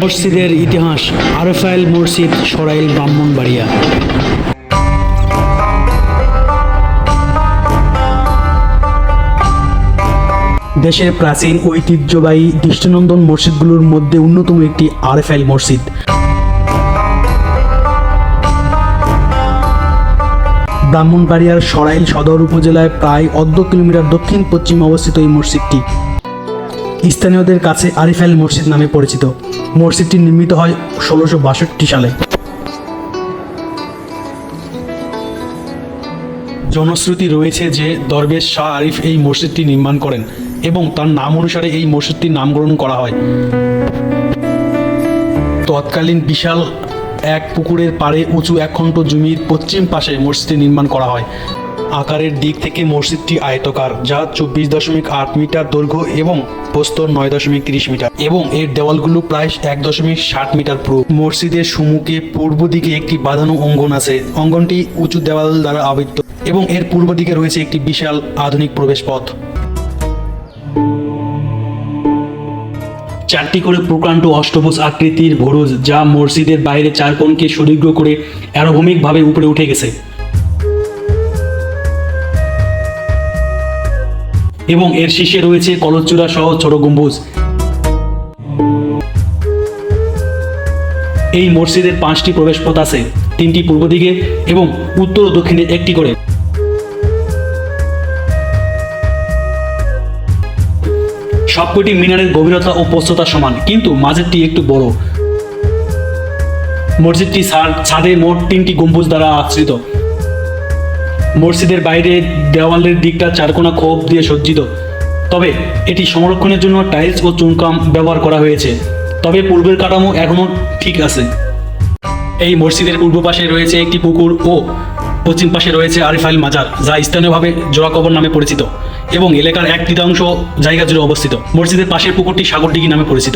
মসজিদের ইতিহাস আরফাইল মসজিদ, সরাইল ব্রাহ্মণবাড়িয়া। দেশের প্রাচীন ঐতিহ্যবাহী দৃষ্টিনন্দন মসজিদগুলোর মধ্যে অন্যতম একটি আরএফএল মসজিদ। ব্রাহ্মণবাড়িয়ার সরাইল সদর উপজেলায় প্রায় অর্ধ কিলোমিটার দক্ষিণ পশ্চিম অবস্থিত এই মসজিদটি। স্থানীয়দের কাছে আরিফাইল মসজিদ নামে পরিচিত। মসজিদটি নির্মিত হয় ষোলোশো বাষট্টি সালে। জনশ্রুতি রয়েছে যে দরবেশ শাহ আরিফ এই মসজিদটি নির্মাণ করেন এবং তার নাম অনুসারে এই মসজিদটির নামকরণ করা হয়। তৎকালীন বিশাল এক পুকুরের পাড়ে উঁচু এক একখণ্ড জমির পশ্চিম পাশে মসজিদটি নির্মাণ করা হয়। আকারের দিক থেকে মসজিদটি আয়তকার, যা চব্বিশ দশমিক আট মিটার দৈর্ঘ্য এবং প্রস্তর নয় দশমিক তিরিশ মিটার এবং এর দেওয়ালগুলো প্রায় এক দশমিক ষাট মিটার পুরো। মসজিদের সম্মুখে পূর্ব দিকে একটি বাঁধানো অঙ্গন আছে। অঙ্গনটি উঁচু দেওয়াল দ্বারা আবৃত এবং এর পূর্ব দিকে রয়েছে একটি বিশাল আধুনিক প্রবেশ পথ চারটি করে প্রকাণ্ড অষ্টভুজ আকৃতির ভরুজ যা মসজিদের বাইরে চার কোণকে সুদীর্ঘ করে অ্যারোভূমিকভাবে উপরে উঠে গেছে। এবং এর শীর্ষে রয়েছে কলচূড়া সহ ছোট গম্বুজ। এই মসজিদের পাঁচটি প্রবেশপথ আছে, তিনটি পূর্ব দিকে এবং উত্তর ও দক্ষিণে একটি করে। সবকটি মিনারের গভীরতা ও প্রস্থতা সমান, কিন্তু মাঝেরটি একটু বড়। মসজিদটি ছাদে মোট তিনটি গম্বুজ দ্বারা আশ্রিত মসজিদের বাইরে দেওয়ালের দিকটা চারকোনা খোপ দিয়ে সজ্জিত। তবে এটি সংরক্ষণের জন্য টাইলস ও চুনকাম ব্যবহার করা হয়েছে। তবে পূর্বের কাঠামো এখনও ঠিক আছে। এই মসজিদের পূর্ব পাশে রয়েছে একটি পুকুর ও পশ্চিম পাশে রয়েছে আরিফাইল মাজার, যা স্থানীয়ভাবে জোড়া কবর নামে পরিচিত এবং এলাকার এক তৃতীয়াংশ জায়গা জুড়ে অবস্থিত। মসজিদের পাশের পুকুরটি সাগরডিঘি নামে পরিচিত।